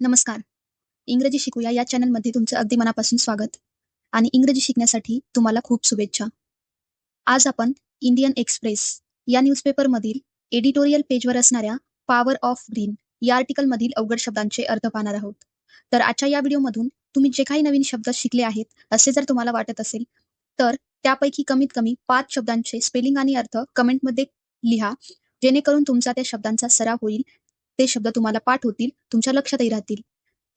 नमस्कार. इंग्रजी शिकूया या चॅनलमध्ये तुमचं अगदी मनापासून स्वागत. आणि इंग्रजी शिकण्यासाठी तुम्हाला खूप शुभेच्छा. आज आपण इंडियन एक्सप्रेस या न्यूजपेपरमधील एडिटोरियल पेजवर असणाऱ्या पॉवर ऑफ ग्रीन या आर्टिकलमधील अवघड शब्दांचे अर्थ पाहणार आहोत. तर आजच्या या व्हिडिओमधून तुम्ही जे काही नवीन शब्द शिकले आहेत असे जर तुम्हाला वाटत असेल तर त्यापैकी कमीत कमी पाच शब्दांचे स्पेलिंग आणि अर्थ कमेंटमध्ये लिहा जेणेकरून तुमचा त्या शब्दांचा सराव होईल ते शब्द तुम्हाला पाठ होतील तुमच्या लक्षातही राहतील.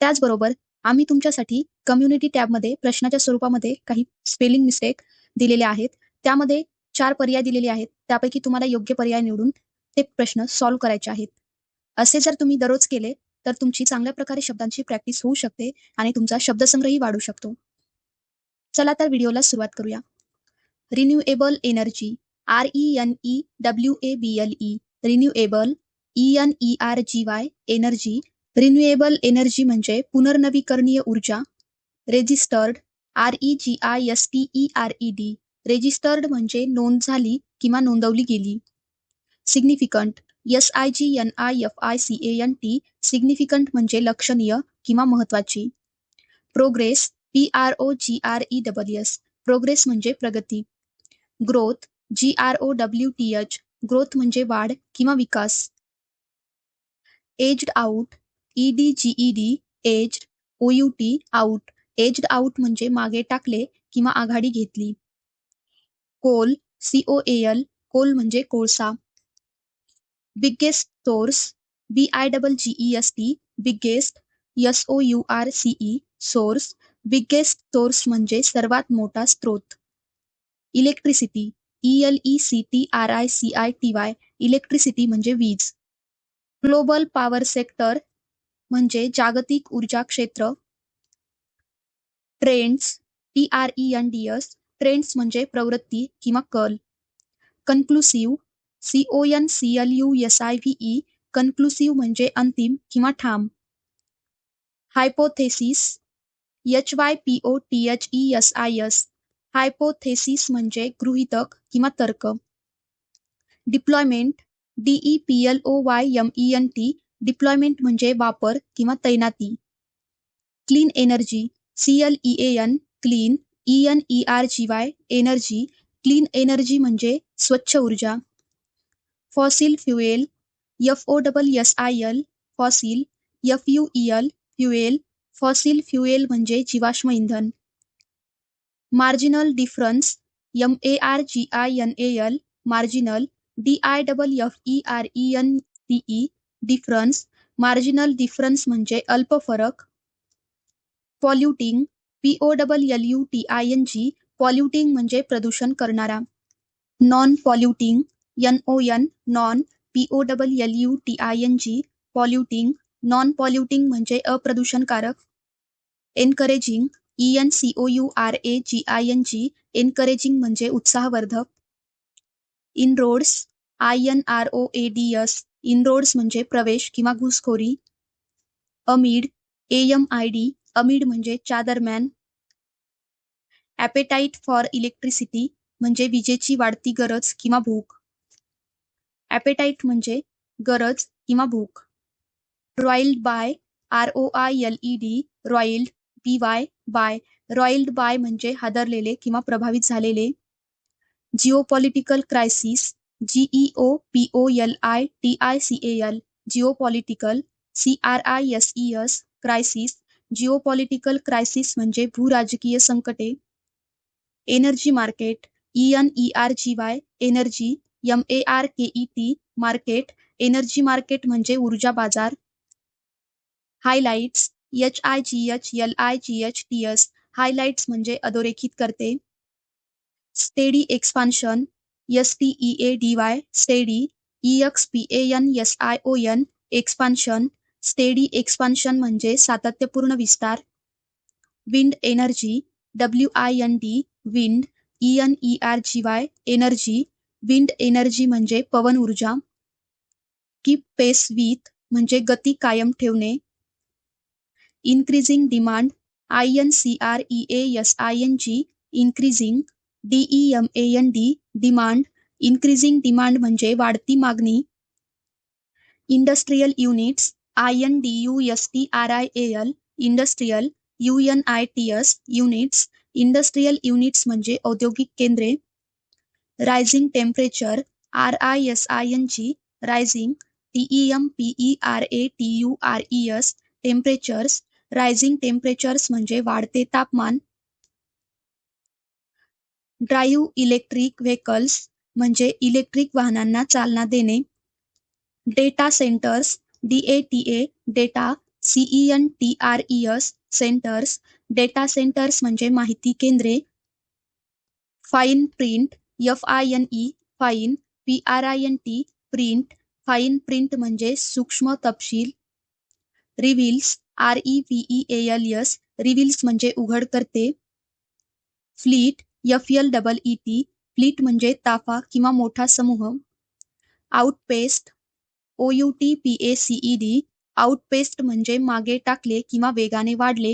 त्याचबरोबर आम्ही तुमच्यासाठी कम्युनिटी टॅबमध्ये प्रश्नाच्या स्वरूपामध्ये काही स्पेलिंग मिस्टेक दिलेले आहेत. त्यामध्ये चार पर्याय दिलेले आहेत. त्यापैकी तुम्हाला योग्य पर्याय निवडून ते प्रश्न सॉल्व्ह करायचे आहेत. असे जर तुम्ही दररोज केले तर तुमची चांगल्या प्रकारे शब्दांची प्रॅक्टिस होऊ शकते आणि तुमचा शब्दसंग्रही वाढू शकतो. चला तर व्हिडिओला सुरुवात करूया. Renewable energy R E N E W A B L E renewable E N E R G Y energy renewable energy म्हणजे पुनर्नवीकरणीय ऊर्जा registered R E G I S T E R E D registered म्हणजे नोंद झाली किंवा नोंदवली गेली. Significant S I G N I F I C A N T significant म्हणजे लक्षणीय किंवा महत्वाची progress P R O G R E W S progress म्हणजे प्रगती. Growth G R O W T H growth म्हणजे वाढ किंवा विकास. Edged out E D G E D edged O U T out edged out म्हणजे मागे टाकले किंवा आघाडी घेतली. Coal C O L coal म्हणजे कोळसा. Biggest source B I double G E S T biggest S O U R C E source biggest source म्हणजे सर्वात मोठा स्रोत. Electricity E L E C T R I C I T Y electricity म्हणजे वीज. Global power sector म्हणजे जागतिक ऊर्जा क्षेत्र. Trends T R E N D S trends म्हणजे प्रवृत्ती किंवा कल. Conclusive C O N C L U S I V E conclusive म्हणजे अंतिम किंवा ठाम. Hypothesis H Y P O T H E S I S hypothesis म्हणजे गृहितक किंवा तर्क. Deployment D E P L O Y M E N T deployment म्हणजे वापर किंवा तैनाती. Clean energy C L E A N clean E N E R G Y energy clean energy म्हणजे स्वच्छ ऊर्जा. Fossil fuel F O double S I L fossil F U E L fuel fossil fuel म्हणजे जीवाश्म इंधन. Marginal difference M A R G I N A L marginal D I double F E R E N E difference marginal difference म्हणजे अल्प फरक polluting P O double L U T I N G polluting म्हणजे प्रदूषण करणारा non polluting N O N non P O double L U T I N G polluting non polluting म्हणजे अप्रदूषणकारक encouraging E N C O U R A G I N G encouraging म्हणजे उत्साहवर्धक inroads I N R O A D S inroads म्हणजे प्रवेश किंवा घुसखोरी. Amid M I D amid म्हणजे च्या दरम्यान. ॲपेटाईट फॉर इलेक्ट्रिसिटी म्हणजे विजेची वाढती गरज किंवा भूक. ॲपेटाईट म्हणजे गरज किंवा भूक. Roiled by R O I L E D roiled B Y by roiled by म्हणजे हादरलेले किंवा प्रभावित झालेले. Geopolitical crisis G E O P O L I T I C A L geopolitical C R I S E S crisis geopolitical crisis म्हणजे भूराजकीय संकटे energy market E N E R G Y energy M A R K E T market energy market म्हणजे ऊर्जा बाज़ार highlights H I G H L I G H T S highlights म्हणजे अधोरेखित करते steady expansion S T E A D Y steady E X P N S I O N expansion steady expansion म्हणजे सातत्यपूर्ण विस्तार. Wind energy W I N D wind E N E R G Y energy wind energy म्हणजे पवन ऊर्जा. Keep Paes with म्हणजे गती कायम ठेवणे. Increasing demand I N C R E S I N G increasing D E M A N D demand increasing demand म्हणजे वाढती मागणी. Industrial units I N D U S T R I A L industrial U N I T S units industrial units म्हणजे औद्योगिक केंद्रे. Rising temperature R I S I N G rising T E M P E R A T U R E S temperatures rising temperatures म्हणजे वाढते तापमान. Drive electric vehicles म्हणजे electric वाहनांना चालना देणे. Data centres D A T A data C E N T R E S centres. Data centres म्हणजे माहिती केंद्रे. Fine print F I N E fine. P R I N T print. Fine print म्हणजे सूक्ष्म तपशील. Reveals R E V E A L S reveals म्हणजे उघड करते fleet F L double E T fleet म्हणजे ताफा किंवा मोठा समूह. Outpaced O U T P A C E D outpaced म्हणजे मागे टाकले किंवा वेगाने वाढले.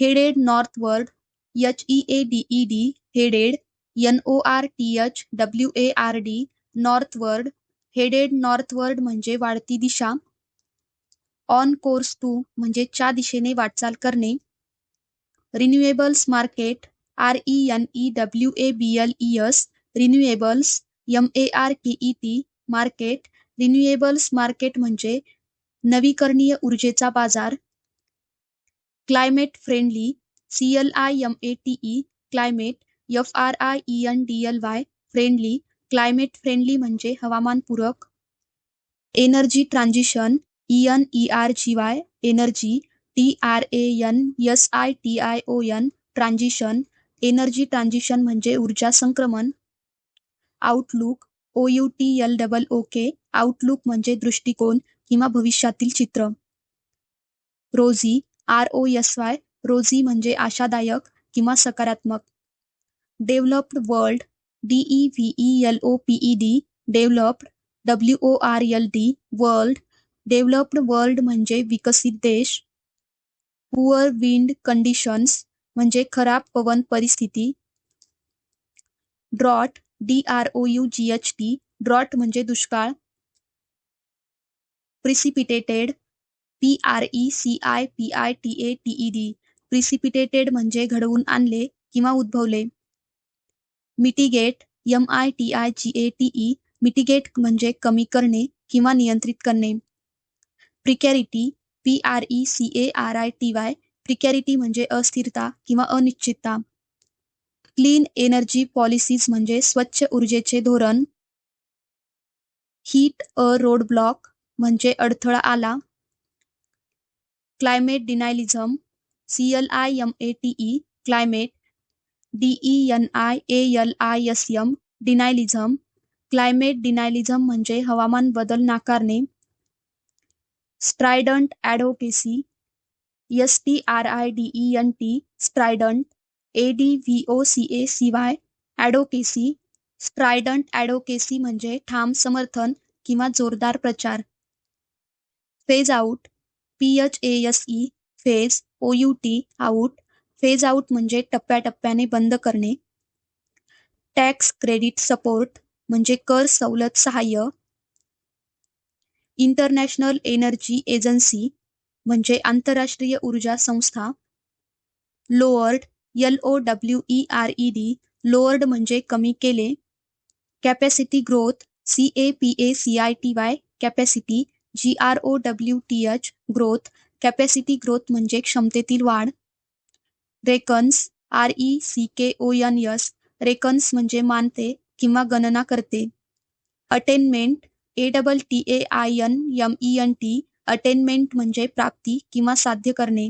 Headed northward H E A D E D headed N O R T H W A R D northward headed northward म्हणजे वाढती दिशा. On course to म्हणजे च्या दिशेने वाटचाल करणे. Renewables market R E N E W A B L E S renewables M A R K E T market renewables market म्हणजे नवीकरणीय ऊर्जेचा बाजार. Climate friendly C L I M A T E climate F R I E N D L Y friendly climate friendly म्हणजे हवामानपूरक. Energy transition E N E R G Y energy T R A N S I T I O N transition energy transition म्हणजे ऊर्जा संक्रमण. Outlook O U T L double O K outlook म्हणजे दृष्टिकोन किंवा भविष्यातील चित्र. रोजी R O S Y रोजी म्हणजे आशादायक किंवा सकारात्मक. Developed world D E V E L O P E D developed W O R L D world developed world म्हणजे विकसित देश. पुअर विंड कंडिशन्स म्हणजे खराब पवन परिस्थिती. Drought D R O U G H T drought म्हणजे दुष्काळ. Precipitated P R E C I P I T A T D precipitated म्हणजे घडवून आणले किंवा उद्भवले. Mitigate M I T I G A T E mitigate म्हणजे कमी करणे किंवा नियंत्रित करणे. Precarity P R E C A R I T Y precarity म्हणजे अस्थिरता किंवा अनिश्चितता. क्लीन एनर्जी पॉलिसीज म्हणजे स्वच्छ ऊर्जेचे धोरण. हीट अ रोड ब्लॉक म्हणजे अडथळा आला. Climate denialism C L I M A T E climate D E N I A L I S M denialism climate denialism म्हणजे हवामान बदल नाकारणे. Strident advocacy S T R I D E N T strident A D V O C A C Y advocacy strident advocacy म्हणजे ठाम समर्थन किंवा जोरदार प्रचार. Phase out P H A S E phase O U T out phase out म्हणजे टप्प्याटप्प्याने बंद करणे. टॅक्स क्रेडिट सपोर्ट म्हणजे कर सवलत सहाय्य. इंटरनॅशनल एनर्जी एजन्सी म्हणजे आंतरराष्ट्रीय ऊर्जा संस्था, lowered L O W E R E D lowered म्हणजे कमी केले capacity growth C A P A C I T Y capacity G R O W T H growth capacity growth म्हणजे क्षमतेतील वाढ reckons R E C K O N S reckons म्हणजे मानते किंवा गणना करते attainment A double T A I N M E N T attainment म्हणजे प्राप्ती किंवा साध्य करणे.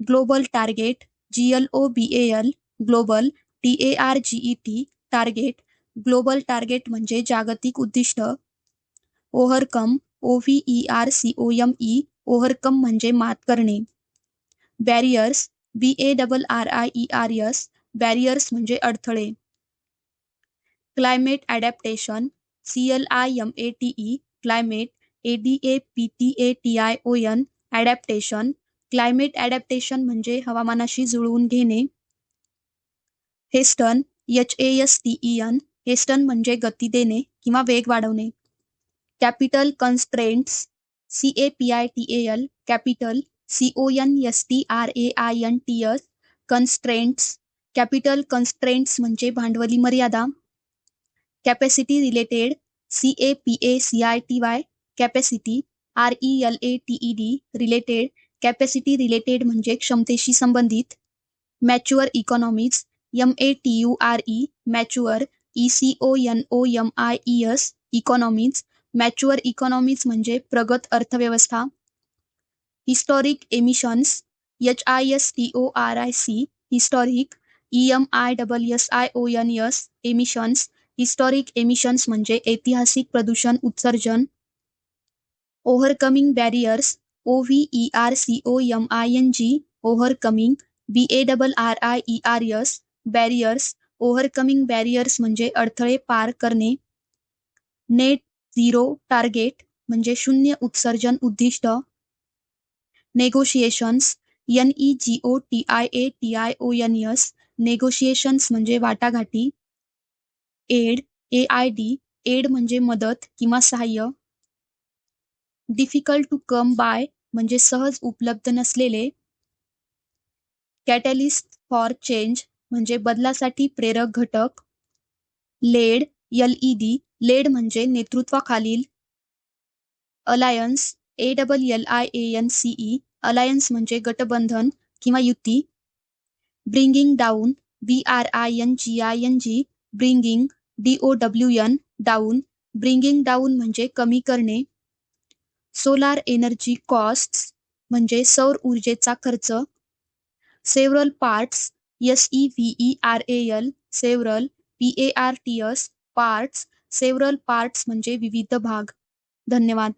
Global target G O B L global T A R G E T target. Global target म्हणजे जागतिक उद्दिष्ट. Overcome O V E R C O M E overcome म्हणजे मात करणे. Barriers B A double R I E R S barriers म्हणजे अडथळे. Climate adaptation C L I M A T E climate A D A P T A T I O N adaptation climate adaptation म्हणजे हवामानाशी जुळवून घेणे. Hasten H A S T E N hasten म्हणजे गती देणे किंवा वेग वाढवणे. Capital constraints C A P I T A L capital C O N S T R A I N T S constraints capital constraints म्हणजे भांडवली मर्यादा. Capacity related C A P A C I T Y capacity R E L A T E D related capacity related म्हणजे क्षमतेशी संबंधित mature economics M A T U R E mature E C O N O M I E S economics mature economics म्हणजे प्रगत अर्थव्यवस्था historic emissions H I S T O R I C historic E M I double S I O N S emissions historic emissions म्हणजे ऐतिहासिक प्रदूषण, उत्सर्जन overcoming barriers O V E R C O M I N G overcoming B A double R I E R S barriers overcoming barriers म्हणजे अडथळे पार करणे. Net zero target म्हणजे शून्य उत्सर्जन उद्दिष्ट. Negotiations N E G O T I A T I O N S negotiations म्हणजे वाटाघाटी. Aid A I D aid म्हणजे मदत किंवा सहाय्य. डिफिकल्ट टू कम बाय म्हणजे सहज उपलब्ध नसलेले कॅटॅलिस्ट फॉर चेंज म्हणजे बदलासाठी प्रेरक घटक. लेड एल लेड म्हणजे नेतृत्वाखालील alliance A double L I A N C E alliance म्हणजे गटबंधन किंवा युती. Bringing down B R I N G I N G bringing D O W N down bringing down म्हणजे कमी करणे. Solar energy cost म्हणजे सौर ऊर्जेचा खर्च. Several parts S E V E R A L several P A R T S parts several parts म्हणजे विविध भाग. धन्यवाद.